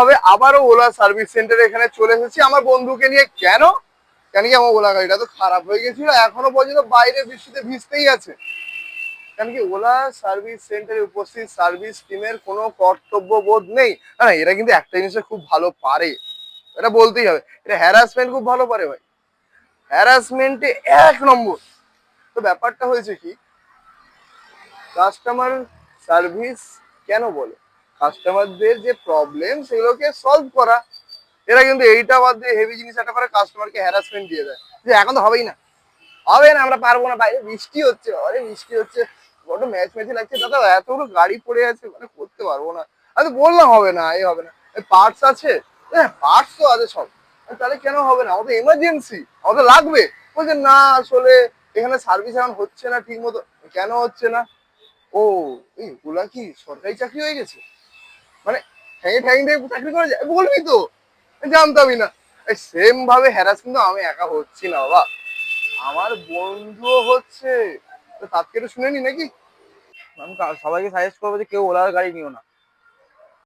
তবে আবারও OLA service centre এখানে চলে এসেছি। আমার বন্ধুকে নিয়ে কেন? কেন কি আমার ওলা গাড়িটা তো খারাপ হয়ে গেছিল এখনও পর্যন্ত বাইরে বৃষ্টিতে ভিজতেই আছে। কেন কি ওলা সার্ভিস সেন্টারে উপস্থিত সার্ভিস টিমের কোনো কর্তব্য বোধ নেই? না, এরা কিন্তু একটা জিনিসে খুব ভালো পারে। এটা বলতেই হবে এটা হ্যারাসমেন্ট খুব ভালো পারে ভাই। হ্যারাসমেন্টে এক নম্বর। তো ব্যাপারটা হয়েছে কি কাস্টমার সার্ভিস কেন বলে? কাস্টমারদের যে প্রবলেম সেগুলোকে সলভ করা, এরা কিন্তু এইটা বাদ দিয়ে হেভি জিনিস একটা করে কাস্টমারকে হ্যারাসমেন্ট দিয়ে দেয়। যে এখন তো হবেই না। হবে না, আমরা পারব না। বাইরে বৃষ্টি হচ্ছে আরে বৃষ্টি হচ্ছে। বড্ড ম্যাচ ম্যাচে লাগছে। দাদা, এতগুলো গাড়ি পড়ে আছে মানে করতে পারব না। আমি বললাম হবে না এই হবে না। পার্টস আছে। হ্যাঁ পার্টস তো আছে সব। তাহলে কেন হবে না? আমাদের এমার্জেন্সি আমাদের লাগবে। বলছে, না, আসলে এখানে সার্ভিস এখন হচ্ছে না ঠিক মতো কেন হচ্ছে না? ও, এই, ওগুলা কি সরকারি চাকরি হয়ে গেছে? মানে ঠ্যাঙে ঠ্যাং দিয়ে চাকরি করে যায়, বলবি তো? জানতামই না। সেম ভাবে হ্যারাস কিন্তু আমি একা হচ্ছি না, বাবা। আমার বন্ধুও হচ্ছে। তো তাকে একটু শুনে নি নাকি? আমি সবাইকে সাজেস্ট করব যে কেউ ওলার গাড়ি নিও না।